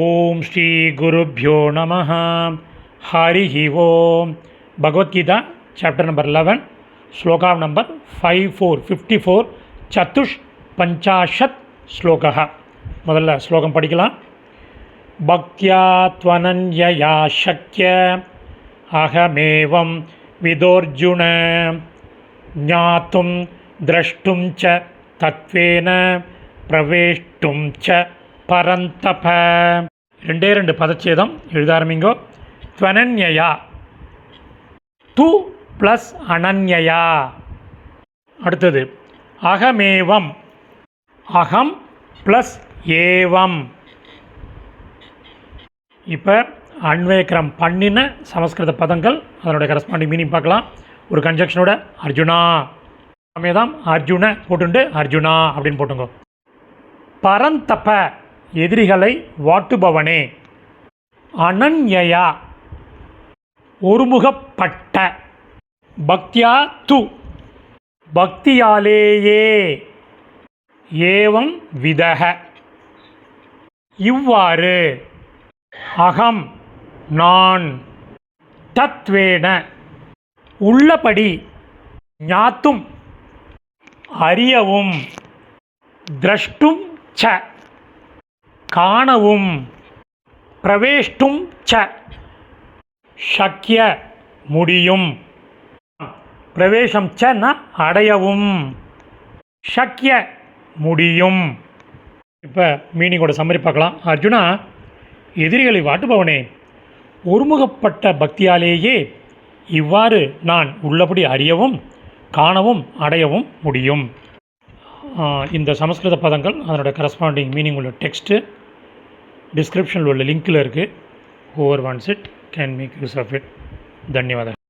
ஓம் ஸ்ரீ குருப்யோ நம ஹரி ஓம். Bhagavad Gita chapter number eleven shloka number five four fifty four சத்துஷ் பஞ்சாஷத் ஸ்லோகா முதல்ல ஸ்லோகம் படிக்கலாம். பக்தியா துவனன்யா சக்கிய அகமேவம் விதோர்ஜுன ஞாத்தும் திரஷ்டும் ச தத்வேன பிரவேஷ்டும் ச பரந்தப. ரெண்டே ரெண்டு பதச்சேதம். எழுத ஆரம்பிங்கோ. துவனன்யா து ப்ளஸ் அனன்யயா. அடுத்தது அகமேவம். அகம் ப்ளஸ் ஏவம். இப்போ அன்வேக்கிரம் பண்ணின சமஸ்கிருத பதங்கள் அதனுடைய கரஸ்பாண்டிங் மீனிங் பார்க்கலாம். ஒரு கன்ஜெக்ஷனோட அர்ஜுனா. சமேதம் அர்ஜுன போட்டுண்டு அர்ஜுனா அப்படின்னு போட்டுங்க. பரந்தப. எதிரிகளை வாட்டுபவனே. அனன்யயா. ஒருமுகப்பட்ட. பக்தியா து. பக்தியாலேயே. ஏவம் விதக. இவ்வாறு. அகம் நான். தத்வேன. உள்ளபடி ஞாத்தும். அறியவும். திரஷ்டும் ச. காணவும் பிரவேஷ்டும் ச. சக்கிய முடியும். பிரவேசம் ச அடையவும். சக்கிய முடியும். இப்போ மீனிங்கோட சம்மரி பார்க்கலாம். அர்ஜுனா எதிரிகளை வாட்டுபவனே ஒருமுகப்பட்ட பக்தியாலேயே இவ்வாறு நான் உள்ளபடி அறியவும் காணவும் அடையவும் முடியும். இந்த சமஸ்கிருத பதங்கள் அதனுடைய கரஸ்பாண்டிங் மீனிங் உள்ள டெக்ஸ்ட்டு டிஸ்கிரிப்ஷனில் உள்ள லிங்க்கில் இருக்குது over once it can make use of it தன்யவாதம்